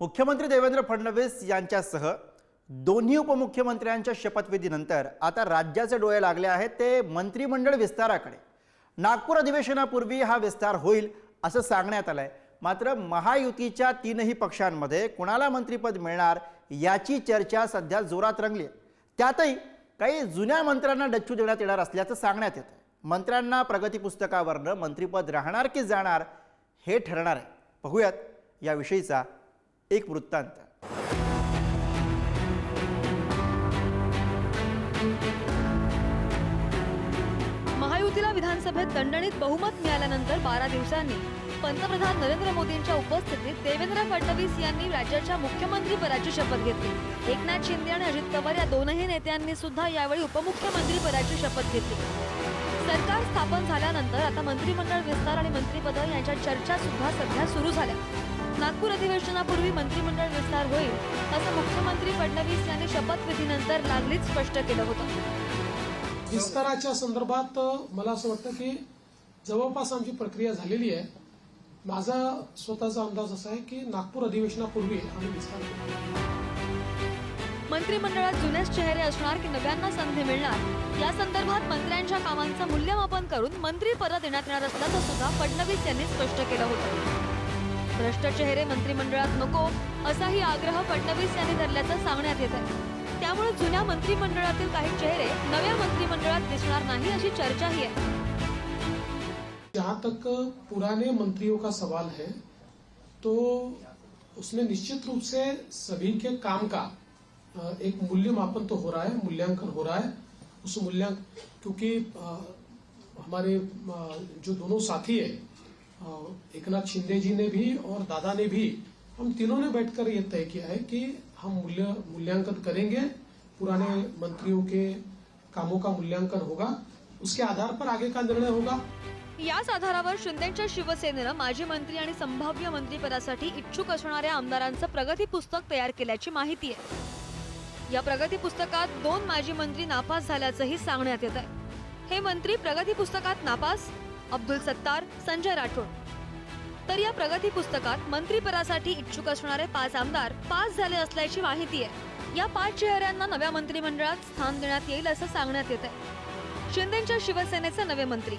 मुख्यमंत्री देवेंद्र फडणवीस यांच्यासह दोन्ही उपमुख्यमंत्र्यांच्या शपथविधीनंतर आता राज्याचे डोळे लागले आहेत ते मंत्रिमंडळ विस्ताराकडे. नागपूर अधिवेशनापूर्वी हा विस्तार होईल असं सांगण्यात आलंय. मात्र महायुतीच्या तीनही पक्षांमध्ये कुणाला मंत्रिपद मिळणार याची चर्चा सध्या जोरात रंगली आहे त्यातही काही जुन्या मंत्र्यांना डच्चू देण्यात येणार असल्याचं सांगण्यात येतं मंत्र्यांना प्रगती पुस्तकावरनं मंत्रिपद राहणार की जाणार हे ठरणार आहे. बघूयात याविषयीचा एक वृत्तांत. महायुतीला विधानसभेत दणदणीत बहुमत मिळाल्यानंतर बारा दिवसांनी पंतप्रधान नरेंद्र मोदींच्या उपस्थितीत देवेंद्र फडणवीस यांनी राज्याच्या मुख्यमंत्री पदाची शपथ घेतली. एकनाथ शिंदे आणि अजित पवार या दोनही नेत्यांनी सुद्धा यावेळी उपमुख्यमंत्री पदाची शपथ घेतली. सरकार स्थापन झाल्यानंतर आता मंत्रिमंडळ विस्तार आणि मंत्रिपद यांच्या चर्चा सुद्धा सध्या सुरू झाल्या. नागपूर अधिवेशनापूर्वी मंत्रिमंडळ विस्तार होईल असं मुख्यमंत्री फडणवीस यांनी शपथविधीनंतर लागलीच स्पष्ट केलं होतं. विस्ताराच्या संदर्भात मला असं वाटतं की जवळपास आमची प्रक्रिया झालेली आहे. माझा स्वतःचा अंदाज असा आहे की नागपूर अधिवेशनापूर्वी आम्ही विस्तार. मंत्रिमंडळात जुनेच चेहरे असणार की नव्यांना संधी मिळणार? या संदर्भात मंत्र्यांच्या कामांचं मूल्यमापन करून मंत्री परत देण्यात येणार असल्याचं सुद्धा फडणवीस यांनी स्पष्ट केलं होतं. भ्रष्ट चेहरे मंत्रिमंडळात नको असाही आग्रह फडणवीस यांनी धरल्याचं सांगण्यात येत आहे त्यामुळे जुन्या मंत्रिमंडळातील काही चेहरे नव्या मंत्रिमंडळात दिसणार नाही अशी चर्चाही आहे. जहां तक पुराने मंत्रियों का सवाल है तो उसमें निश्चित रूप से सभी के काम का एक मूल्यमापन तो हो रहा है मूल्यांकन हो रहा है। उस मूल्यांकन क्योंकि हमारे जो दोनों साथी है एकनाथ शिंदे जी ने भी और दादा ने भी हम तीनों ने बैठकर ये तय किया है कि हम मूल्य मूल्यांकन करेंगे पुराने मंत्रियों के कामों का मूल्यांकन होगा उसके आधार पर आगे का निर्णय होगा। याच आधारावर शिंदेच्या शिवसेनेनं माजी मंत्री आणि संभाव्य मंत्रीपदासाठी इच्छुक असणाऱ्या आमदारांचं प्रगती पुस्तक तयार केल्याची माहिती आहे. या प्रगती पुस्तकात दोन माजी मंत्री नापास झाल्याचंही सांगण्यात येत आहे हे मंत्री प्रगती पुस्तकात नापास? अब्दुल सत्तार संजय राठोड. तर या प्रगती पुस्तकात मंत्रीपदासाठी इच्छुक असणारे पाच आमदार पास झाले असल्याची माहिती आहे. या पाच चेहऱ्यांना नव्या मंत्रिमंडळात स्थान देण्यात येईल असं सांगण्यात येत आहे शिंदेच्या शिवसेनेचे नवे मंत्री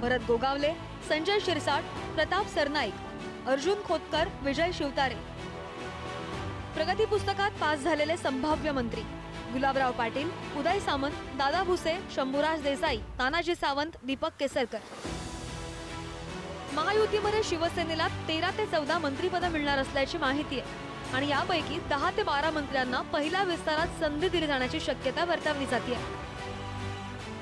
भरत गोगावले संजय शिरसाट प्रताप सरनाईक अर्जुन खोतकर विजय शिवतारे. प्रगती पुस्तकात पास झालेले संभाव्य मंत्री गुलाबराव पाटील उदय सामंत दादा भुसे शंभूराज देसाई तानाजी सावंत दीपक केसरकर. महायुतीमध्ये शिवसेनेला तेरा ते चौदा मंत्रिपदं मिळणार असल्याची माहिती आहे. आणि यापैकी दहा ते बारा मंत्र्यांना पहिल्या विस्तारात संधी दिली जाण्याची शक्यता वर्तवली जाते.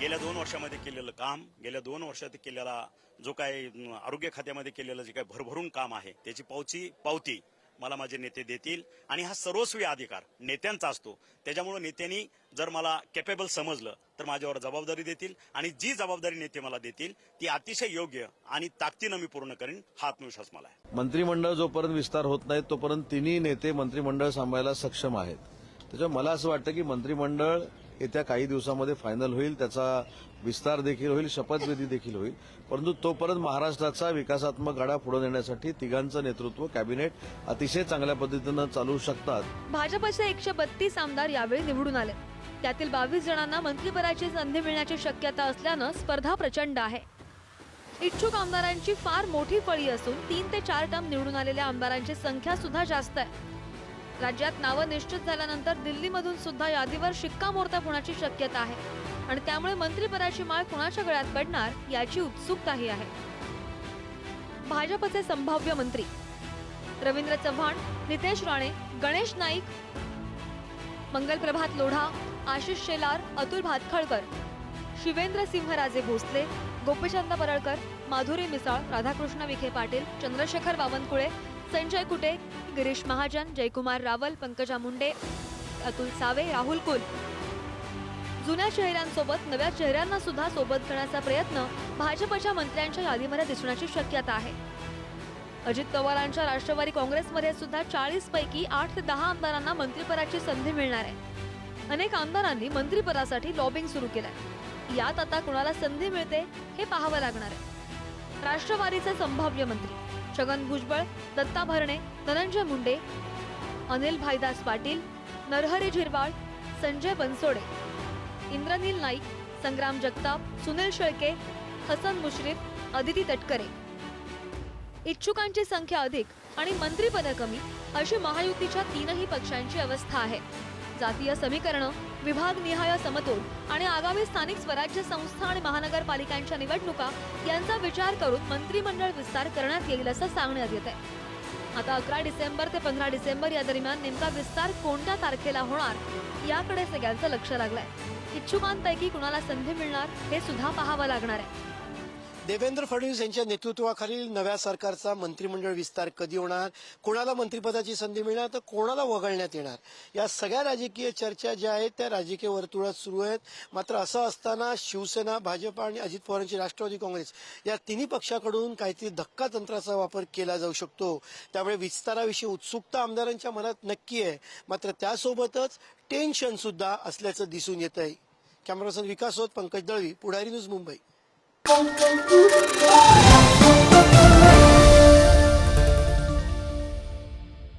गेल्या दोन वर्षामध्ये केलेलं काम गेल्या दोन वर्षात केलेला जो काही आरोग्य खात्यामध्ये केलेलं जे काही भरभरून काम आहे त्याची पावची पावती मला माझे नेते देतील. आणि हा सर्वस्वी अधिकार नेत्यांचा असतो. त्याच्यामुळे नेत्यांनी जर मला कॅपेबल समजलं तर माझ्यावर जबाबदारी देतील. आणि जी जबाबदारी नेते मला देतील ती अतिशय योग्य आणि ताकदीनं मी पूर्ण करीन हा आत्मविश्वास मला आहे. मंत्रिमंडळ जोपर्यंत विस्तार होत नाही तोपर्यंत तिन्ही नेते मंत्रिमंडळ सांभाळायला सक्षम आहेत. त्याच्यामुळे मला असं वाटतं की मंत्रिमंडळ येत्या काही दिवसामध्ये फायनल होईल त्याचा विस्तार देखील होईल शपथविधी देखील होईल. परंतु तोपर्यंत महाराष्ट्राचा विकासात्मक गाडा पुढे नेण्यासाठी तिघांचं नेतृत्व कॅबिनेट अतिशय चांगल्या पद्धतीनं चालू शकतात. भाजपचे एकशे बत्तीस आमदार यावेळी निवडून आले. त्यातील बावीस जणांना मंत्रिपदाची संधी मिळण्याची शक्यता असल्यानं स्पर्धा प्रचंड आहे. इच्छुक आमदारांची फार मोठी फळी असून तीन ते चार टर्म निवडून आलेल्या आमदारांची संख्या सुद्धा जास्त आहे. राज्यात नावं निश्चित झाल्यानंतर दिल्लीमधून सुद्धा यादीवर शिक्कामोर्तब होण्याची शक्यता आहे. आणि त्यामुळे मंत्रिपदाची माळ कुणाच्या गळ्यात पडणार याची उत्सुकताही आहे. भाजपचे संभाव्य मंत्री. रवींद्र चव्हाण नितेश राणे गणेश नाईक मंगलप्रभात लोढा आशिष शेलार अतुल भातखळकर शिवेंद्र सिंहराजे भोसले गोपीचंद परळकर माधुरी मिसाळ राधाकृष्ण विखे पाटील चंद्रशेखर बावनकुळे संजय कुटे गिरीश महाजन जयकुमार रावल पंकजा मुंडे अतुल सावे राहुल कुल. जुन्या चेहऱ्यांसोबत नव्या चेहऱ्यांना सुद्धा सोबत करण्याचा प्रयत्न भाजपच्या मंत्र्यांच्या यादीमध्ये दिसण्याची शक्यता आहे. अजित पवारांच्या राष्ट्रवादी काँग्रेसमध्ये सुद्धा चाळीस पैकी आठ ते दहा आमदारांना मंत्रिपदाची संधी मिळणार आहे. अनेक आमदारांनी मंत्रिपदासाठी लॉबिंग सुरू केलंय. यात आता कुणाला संधी मिळते हे पाहावं लागणार आहे. राष्ट्रवादीचे संभाव्य मंत्री. छगन भुजबळ दत्ता भरणे धनंजय मुंडे अनिल भाईदास पाटील नरहरी झिरवाळ संजय बनसोडे इंद्रनील नाईक संग्राम जगताप सुनील शेळके हसन मुश्रीफ अदिती तटकरे. इच्छुकांची संख्या अधिक आणि मंत्रिपद कमी अशी महायुतीच्या तीनही पक्षांची अवस्था आहे. जातीय समीकरणं विभागनिहाय समतोल आणि आगामी स्थानिक स्वराज्य संस्था आणि महानगरपालिकांच्या निवडणुका यांचा विचार करून मंत्रिमंडळ विस्तार करण्यात येईल असं सांगण्यात येत आहे आता अकरा डिसेंबर ते पंधरा डिसेंबर या दरम्यान नेमका विस्तार कोणत्या तारखेला होणार याकडे सगळ्यांचं लक्ष लागलंय. इच्छुकांपैकी कुणाला संधी मिळणार हे सुद्धा पाहावं लागणार आहे. देवेंद्र फडणवीस यांच्या नेतृत्वाखालील नव्या सरकारचा मंत्रिमंडळ विस्तार कधी होणार कोणाला मंत्रिपदाची संधी मिळणार तर कोणाला वगळण्यात येणार? या सगळ्या राजकीय चर्चा ज्या आहेत त्या राजकीय वर्तुळात सुरू आहेत. मात्र असं असताना शिवसेना भाजप आणि अजित पवारांची राष्ट्रवादी काँग्रेस या तिन्ही पक्षाकडून काहीतरी धक्का तंत्राचा वापर केला जाऊ शकतो. त्यामुळे विस्ताराविषयी उत्सुकता आमदारांच्या मनात नक्की आहे. मात्र त्यासोबतच टेन्शन सुद्धा असल्याचं दिसून येत आहे कॅमेरापर्सन विकास होत Pankaj Dalvi Pudhari news Mumbai. Bom, bom, bom, bom.